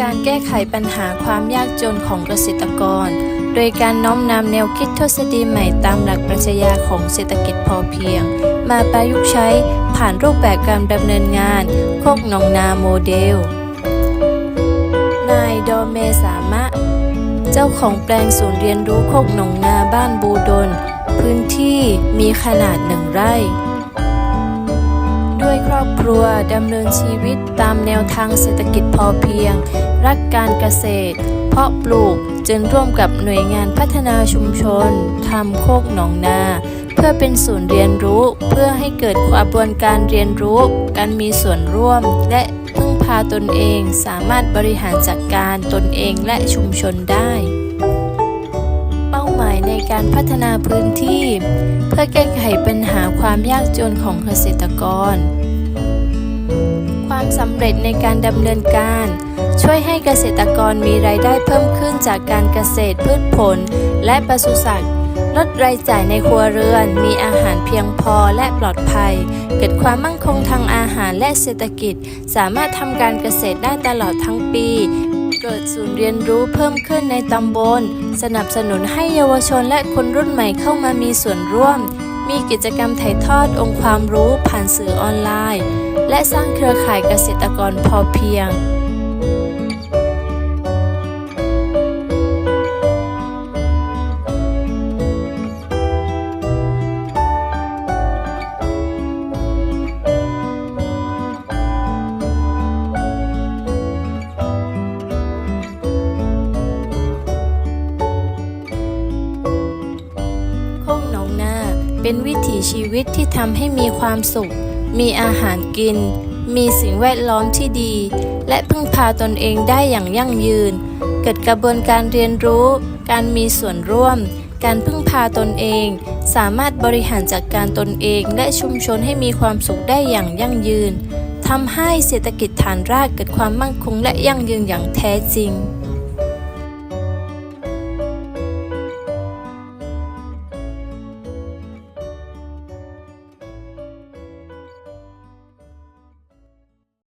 การแก้ไขปัญหาความยากจนของเกษตรกร โดยการน้อมนำแนวคิดทฤษฎีใหม่ตามหลักปรัชญาของเศรษฐกิจพอเพียง มาประยุกต์ใช้ผ่านรูปแบบการดำเนินงานโคกหนองนาโมเดล นายโดเมสามะ เจ้าของแปลงศูนย์เรียนรู้โคกหนองนาบ้านบูดน พื้นที่มีขนาดหนึ่งไร่ วยครอบครัวดำเนินชีวิตตามแนวทางเศรษฐกิจพอเพียง รักการเกษตร เพาะปลูกจึงร่วมกับหน่วยงานพัฒนาชุมชนทำโคกหนองนา เพื่อเป็นศูนย์เรียนรู้เพื่อให้เกิดกระบวนการเรียนรู้ การมีส่วนร่วม และพึ่งพาตนเองสามารถบริหารจัดการตนเองและชุมชนได้ ในการพัฒนาพื้นที่ เพื่อแก้ไขปัญหาความยากจนของเกษตรกร ความสำเร็จในการดำเนินการ ช่วยให้เกษตรกรมีรายได้เพิ่มขึ้นจากการเกษตรพืชผล และปศุสัตว์ลดรายจ่ายในครัวเรือน มีอาหารเพียงพอและปลอดภัย เกิดความมั่นคงทางอาหารและเศรษฐกิจ สามารถทำการเกษตรได้ตลอดทั้งปี เกิดศูนย์เรียนรู้เพิ่มขึ้นในตำบล สนับสนุนให้เยาวชนและคนรุ่นใหม่เข้ามามีส่วนร่วม มีกิจกรรมถ่ายทอดองค์ความรู้ผ่านสื่อออนไลน์ และสร้างเครือข่ายเกษตรกรพอเพียง เป็นวิถีชีวิตที่ทำให้มีความสุข มีอาหารกิน มีสิ่งแวดล้อมที่ดี และพึ่งพาตนเองได้อย่างยั่งยืน เกิดกระบวนการเรียนรู้ การมีส่วนร่วม การพึ่งพาตนเอง สามารถบริหารจัดการตนเองและชุมชนให้มีความสุขได้อย่างยั่งยืนทำให้เศรษฐกิจฐานรากเกิดความมั่นคงและยั่งยืนอย่างแท้จริง